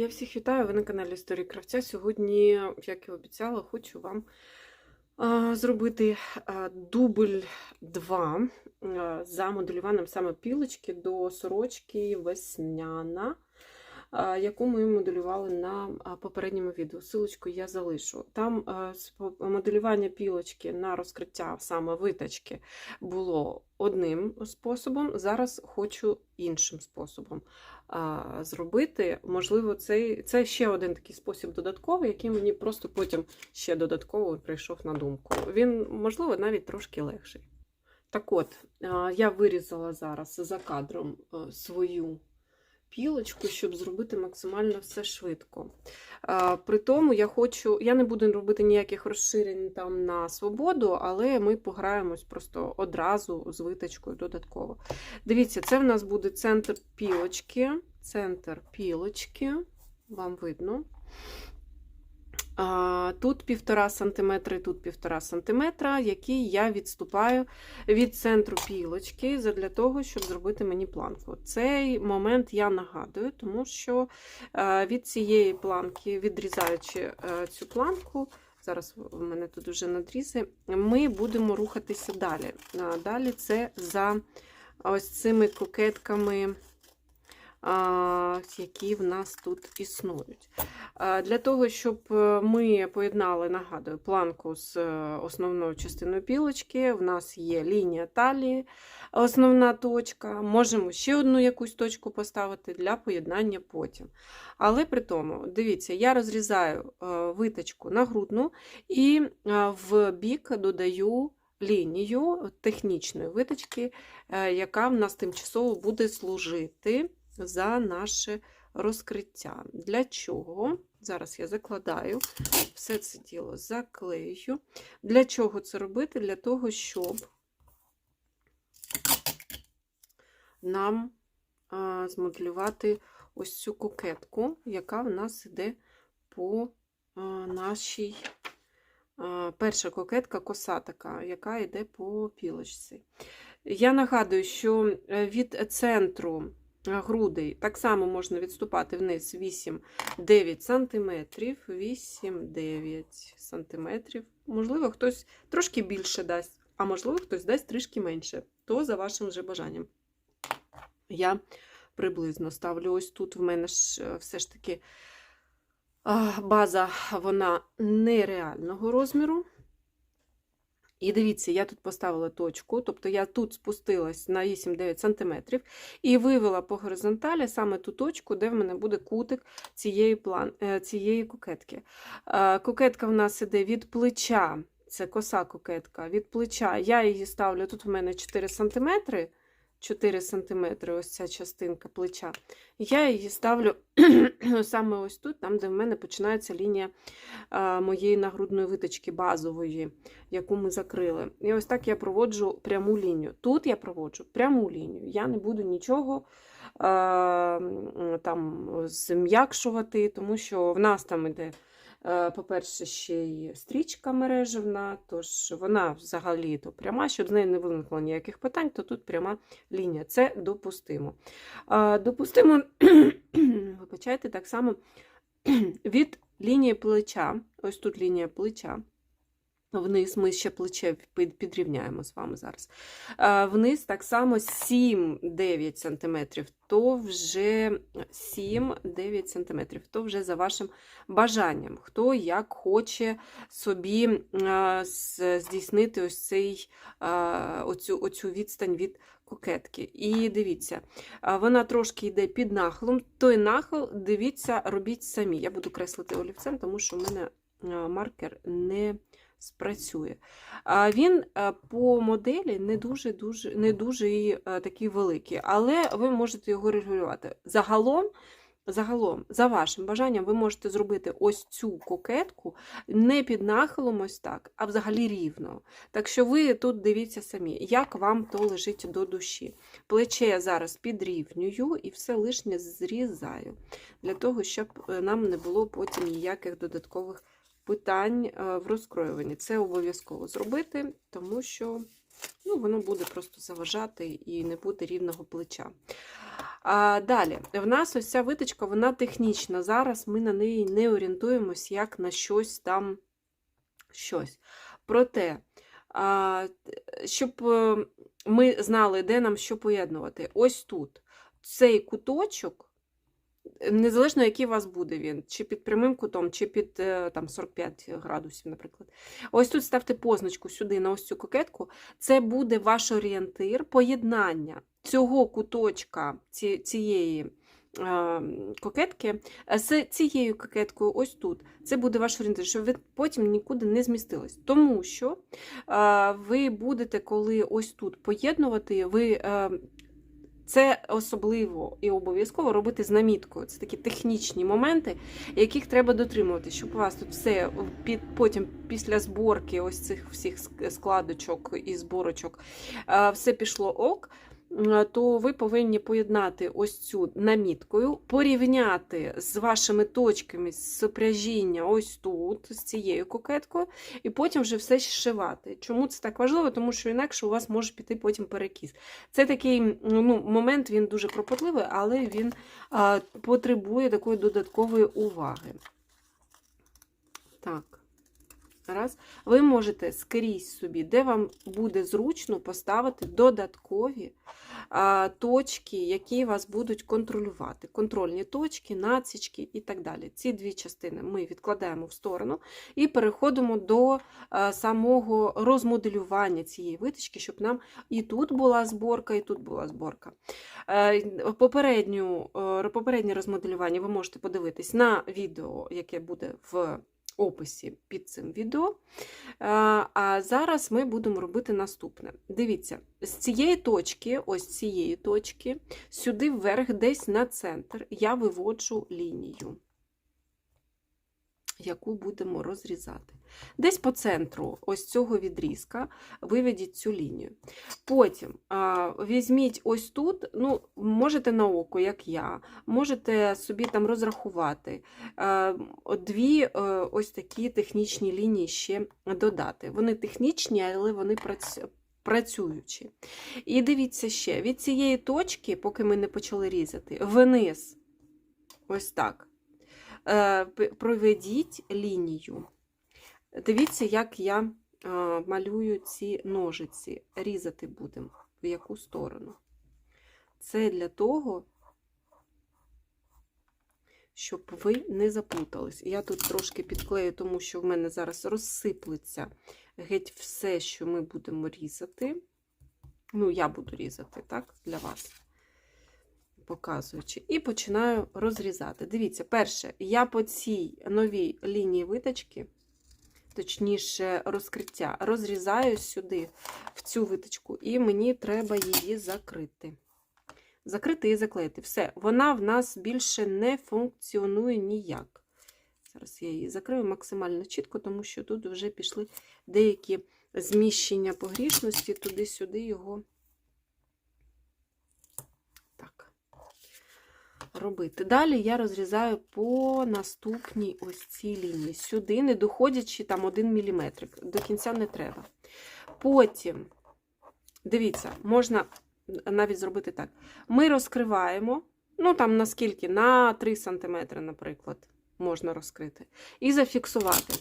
Я всіх вітаю, ви на каналі Історії Кравця. Сьогодні, як і обіцяла, хочу вам зробити дубль 2 а, за моделюванням саме пілочки до сорочки весняна, яку ми моделювали на попередньому відео. Силочку я залишу. Там моделювання пілочки на розкриття саме витачки було одним способом. Зараз хочу іншим способом зробити. Можливо, це, це ще один такий спосіб додатковий, який мені просто потім ще додатково прийшов на думку. Він, можливо, навіть трошки легший. Так от, я вирізала зараз за кадром а, свою пілочку, щоб зробити максимально все швидко. При тому я хочу, я не буду робити ніяких розширень там на свободу, але ми пограємось просто одразу з виточкою додатково. Дивіться, це в нас буде центр пілочки. Центр пілочки, вам видно. Тут півтора сантиметра і тут півтора сантиметра, які я відступаю від центру пілочки для того, щоб зробити мені планку. Цей момент я нагадую, тому що е, від цієї планки, відрізаючи е, цю планку, зараз в мене тут вже надрізи, ми будемо рухатися далі. Далі це за ось цими кокетками які в нас тут існують. Для того, щоб е, ми поєднали, нагадую, планку з е, основною частиною пілочки, в нас є лінія талії, основна точка. Можемо ще одну якусь точку поставити для поєднання потім. Але при тому, дивіться, я розрізаю е, виточку на грудну і в бік додаю лінію технічної виточки, яка в нас тимчасово буде служити за наше розкриття. Для чого? Зараз я закладаю все це діло заклею. Для чого це робити? Для того, щоб нам змоделювати ось цю кокетку, яка в нас йде по нашій перша кокетка коса така, яка йде по пілочці. Я нагадую, що е, від центру грудей так само можна відступати вниз 8-9 см, 8-9 см. Можливо, хтось трошки більше дасть, а можливо, хтось дасть трішки менше, то за вашим вже бажанням. Я приблизно ставлю ось тут. В мене ж е, все ж таки база вона нереального розміру. І дивіться, я тут поставила точку, тобто я тут спустилась на 8-9 см і вивела по горизонталі саме ту точку, де в мене буде кутик цієї, план, е, цієї кокетки. Е, Кокетка в нас іде від плеча, це коса кокетка, від плеча. Я її ставлю, тут в мене 4 см, 4 см ось ця частинка плеча. Я її ставлю саме ось тут, там, де в мене починається лінія моєї нагрудної виточки базової, яку ми закрили. І ось так я проводжу пряму лінію. Тут я проводжу пряму лінію. Я не буду нічого там зм'якшувати, тому що в нас там іде. Е, По-перше, ще й стрічка мережевна, тож вона взагалі то пряма, щоб з нею не виникло ніяких питань, то тут пряма лінія. Це допустимо. Допустимо, вибачайте, так само від лінії плеча, ось тут лінія плеча. Вниз ми ще плече підрівняємо з вами зараз. Вниз так само 7-9 см, то вже 7-9 см, то вже за вашим бажанням. Хто як хоче собі здійснити ось цей, оцю, оцю відстань від кокетки. І дивіться, вона трошки йде під нахилом. Той нахил, дивіться, робіть самі. Я буду креслити олівцем, тому що в мене маркер не спрацює. Він по моделі не дуже, дуже, не дуже і, такий великий, але ви можете його регулювати. Загалом, загалом, за вашим бажанням, ви можете зробити ось цю кокетку не під нахилом, ось так, а взагалі рівно. Так що ви тут дивіться самі, як вам то лежить до душі. Плече я зараз підрівнюю і все лишнє зрізаю, для того, щоб е, нам не було потім ніяких додаткових питань е, в розкроюванні. Це обов'язково зробити, тому що ну, воно буде просто заважати і не буде рівного плеча. А, далі, в нас ось ця виточка, вона технічна. Зараз ми на неї не орієнтуємось як на щось там щось. Проте, а, щоб е, ми знали, де нам що поєднувати. Ось тут цей куточок. Незалежно, який у вас буде він, чи під прямим кутом, чи під е, там, 45 градусів, наприклад. Ось тут ставте позначку сюди на ось цю кокетку. Це буде ваш орієнтир поєднання цього куточка, ці- цієї е, кокетки е, з цією кокеткою ось тут. Це буде ваш орієнтир, щоб ви потім нікуди не змістились. Тому що ви будете, коли ось тут поєднувати, ви. Це особливо і обов'язково робити з наміткою. Це такі технічні моменти, яких треба дотримувати, щоб у вас тут все під, потім після зборки ось цих всіх складочок і зборочок все пішло ок. То ви повинні поєднати ось цю наміткою, порівняти з вашими точками сопряжіння ось тут, з цією кокеткою, і потім вже все зшивати. Чому це так важливо? Тому що інакше у вас може піти потім перекіс. Це такий ну, момент, він дуже кропотливий, але він а, потребує такої додаткової уваги. Так. Раз. Ви можете скрізь собі, де вам буде зручно, поставити додаткові а, точки, які вас будуть контролювати. Контрольні точки, націчки і так далі. Ці дві частини ми відкладаємо в сторону і переходимо до а, самого розмоделювання цієї виточки, щоб нам і тут була зборка, і тут була зборка. Е, Попередню, е, попереднє розмоделювання ви можете подивитись на відео, яке буде в описі під цим відео. Е, А зараз ми будемо робити наступне. Дивіться, з цієї точки, ось цієї точки, сюди вверх, десь на центр, я виводжу лінію, яку будемо розрізати. Десь по центру ось цього відрізка виведіть цю лінію. Потім а, візьміть ось тут, ну, можете на око, як я, можете собі там розрахувати. А, дві е, ось такі технічні лінії ще додати. Вони технічні, але вони прац- працюючі. І дивіться ще, від цієї точки, поки ми не почали різати, вниз, ось так, проведіть лінію. Дивіться, як я е, малюю ці ножиці. Різати будемо в яку сторону. Це для того, щоб ви не заплутались. Я тут трошки підклею, тому що в мене зараз розсиплеться геть все, що ми будемо різати. Ну, я буду різати, так, для вас, показуючи. І починаю розрізати. Дивіться, перше, я по цій новій лінії виточки, точніше, розкриття, розрізаю сюди, в цю виточку, і мені треба її закрити. Закрити і заклеїти. Все, вона в нас більше не функціонує ніяк. Зараз я її закрию максимально чітко, тому що тут вже пішли деякі зміщення погрішності, туди-сюди його робити. Далі я розрізаю по наступній ось цій лінії. Сюди, не доходячи там 1 мм. До кінця не треба. Потім, дивіться, можна навіть зробити так. Ми розкриваємо, ну там наскільки, на 3 см, наприклад, можна розкрити. І зафіксувати.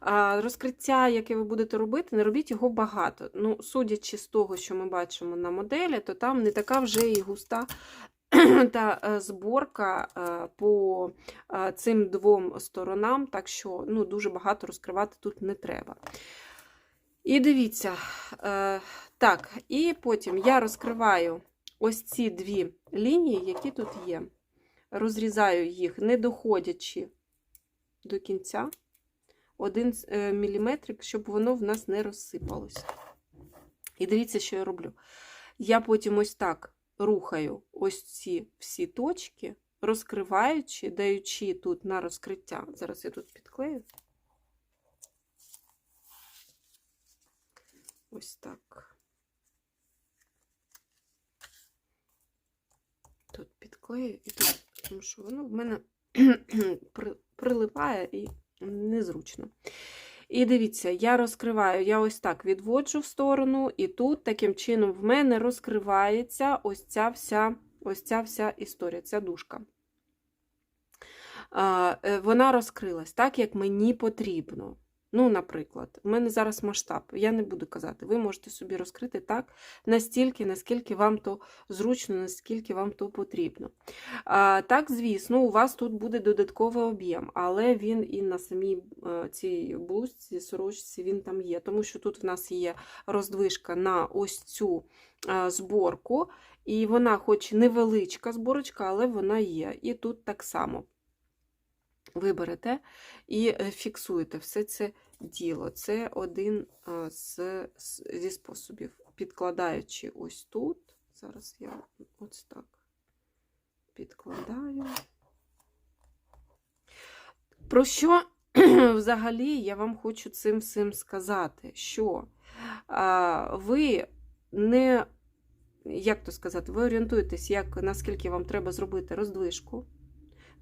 А, Розкриття, яке ви будете робити, не робіть його багато. Ну, Судячи з того, що ми бачимо на моделі, то там не така вже і густа та е, зборка е, по е, цим двом сторонам, так що ну, дуже багато розкривати тут не треба. І дивіться, так, і потім я розкриваю ось ці дві лінії, які тут є. Розрізаю їх, не доходячи до кінця, один міліметрик, щоб воно в нас не розсипалося. І дивіться, що я роблю. Я потім ось так рухаю ось ці всі точки, розкриваючи, даючи тут на розкриття. Зараз я тут підклею. Ось так. Тут підклею і тут, тому що воно в мене при- прилипає і незручно. І дивіться, я розкриваю, я ось так відводжу в сторону, і тут таким чином в мене розкривається ось ця вся ось ця вся історія, ця дужка. Е, Вона розкрилась так, як мені потрібно. Ну, наприклад, у мене зараз масштаб, я не буду казати, ви можете собі розкрити так, настільки, наскільки вам то зручно, наскільки вам то потрібно. А, Так, звісно, у вас тут буде додатковий об'єм, але він і на самій е, цій блузці, сорочці, він там є, тому що тут в нас є роздвижка на ось цю е, зборку, і вона, хоч невеличка зборочка, але вона є. І тут так само ви берете і е, фіксуєте все це діло. Це один з, з- зі способів. Підкладаючи ось тут, зараз я ось так підкладаю. Про що взагалі я вам хочу цим всім сказати? Що ви не, як то сказати, ви орієнтуєтесь, як, наскільки вам треба зробити роздвижку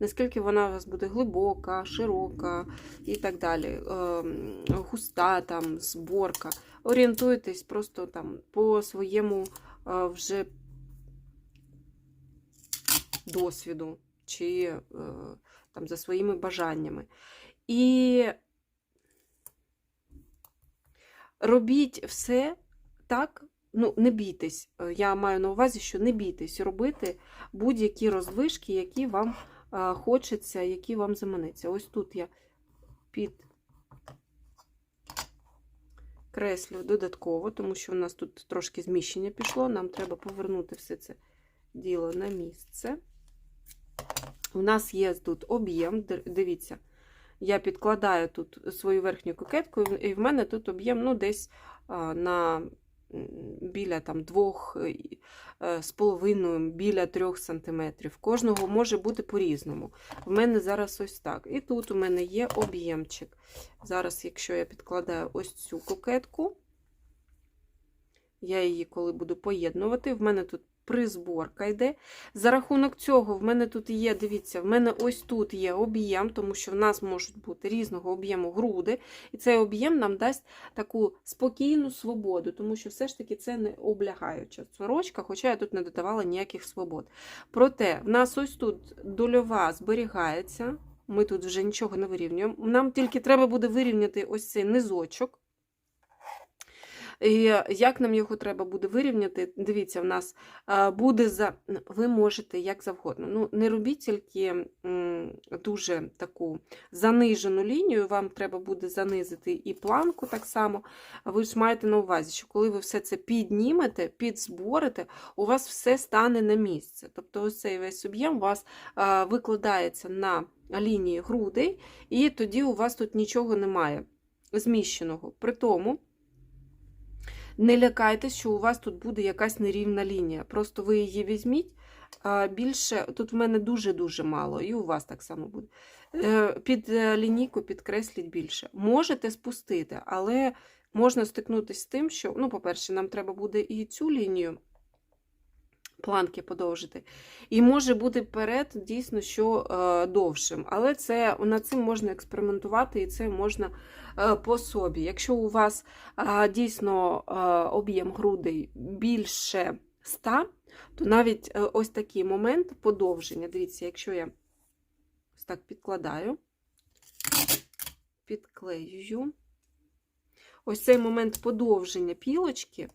наскільки вона у вас буде глибока, широка і так далі, ем, густа там, зборка. Орієнтуйтесь просто там по своєму е, вже досвіду чи е, там за своїми бажаннями. І робіть все так. Ну, не бійтесь. Е, Я маю на увазі, що не бійтесь робити будь-які роздвижки, які вам хочеться, які вам заманеться. Ось тут я під креслю додатково, тому що у нас тут трошки зміщення пішло. Нам треба повернути все це діло на місце. У нас є тут об'єм, дивіться, я підкладаю тут свою верхню кокетку, і в мене тут об'єм ну, десь а, на біля там двох е, з половиною, біля трьох сантиметрів. Кожного може бути по-різному. В мене зараз ось так. І тут у мене є об'ємчик. Зараз, якщо я підкладаю ось цю кокетку, я її коли буду поєднувати, в мене тут призборка йде. За рахунок цього, в мене тут є, дивіться, в мене ось тут є об'єм, тому що в нас можуть бути різного об'єму груди. І цей об'єм нам дасть таку спокійну свободу, тому що все ж таки це не облягаюча сорочка, хоча я тут не додавала ніяких свобод. Проте, в нас ось тут дольова зберігається. Ми тут вже нічого не вирівнюємо. Нам тільки треба буде вирівняти ось цей низочок. І як нам його треба буде вирівняти? Дивіться, в нас буде за. Ви можете як завгодно. Ну, Не робіть тільки дуже таку занижену лінію, вам треба буде занизити і планку так само. Ви ж маєте на увазі, що коли ви все це піднімете, підзборите, у вас все стане на місце. Тобто, ось цей весь об'єм у вас викладається на лінії грудей, і тоді у вас тут нічого немає зміщеного. При тому. Не лякайтеся, що у вас тут буде якась нерівна лінія. Просто ви її візьміть. Більше, тут в мене дуже-дуже мало, і у вас так само буде. Е, під е, лінійку підкресліть більше. Можете спустити, але можна стикнутися з тим, що, ну, по-перше, нам треба буде і цю лінію планки подовжити. І може бути перед дійсно що е, довшим. Але це над цим можна експериментувати, і це можна е, по собі. Якщо у вас е, дійсно е, об'єм грудей більше 100, то навіть е, ось такий момент подовження. Дивіться, якщо я ось так підкладаю, підклеюю. Ось цей момент подовження пілочки.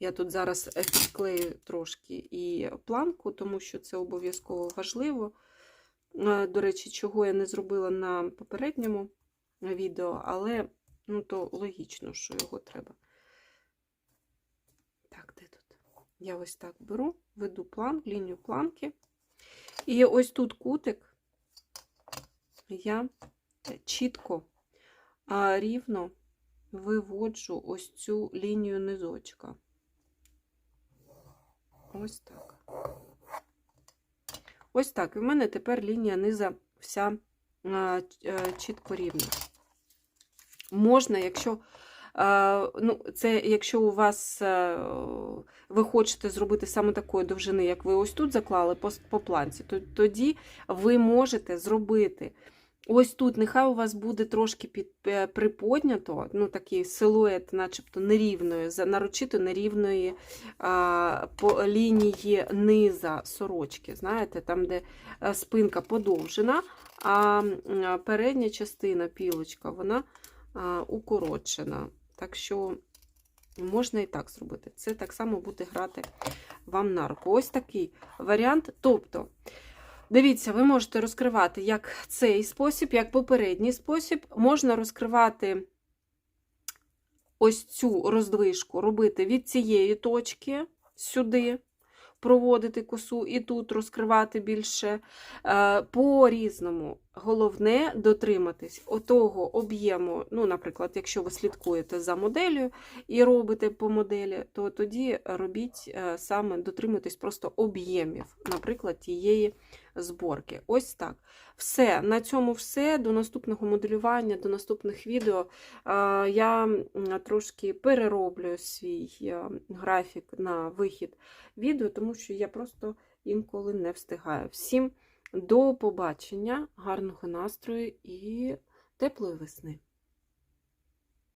Я тут зараз підклею трошки і планку, тому що це обов'язково важливо. Е, До речі, чого я не зробила на попередньому відео, але ну, то логічно, що його треба. Так, де тут? Я ось так беру, веду план, лінію планки. І ось тут кутик я чітко, рівно виводжу ось цю лінію низочка. Ось так. Ось так. І в мене тепер лінія низа вся а, чітко рівна. Можна, якщо ну, це якщо у вас а, ви хочете зробити саме такої довжини, як ви ось тут заклали по, по планці, то тоді ви можете зробити Ось тут нехай у вас буде трошки під, е, приподнято, ну такий силует, начебто нерівної, нарочито нерівної а, по лінії низа сорочки. Знаєте, там, де е, спинка подовжена, а передня частина пілочка, вона а, укорочена. Так що можна і так зробити. Це так само буде грати вам на руку. Ось такий варіант. Тобто, дивіться, ви можете розкривати як цей спосіб, як попередній спосіб. Можна розкривати ось цю роздвижку, робити від цієї точки сюди, проводити косу і тут розкривати більше. Е, По-різному. Головне дотриматись отого об'єму. Ну, наприклад, якщо ви слідкуєте за моделлю і робите по моделі, то тоді робіть е, саме дотримуйтесь просто об'ємів, наприклад, тієї зборки. Ось так. Все. На цьому все. До наступного моделювання, до наступних відео. Е, Я трошки перероблю свій е, графік на вихід відео, тому що я просто інколи не встигаю. Всім до побачення, гарного настрою і теплої весни!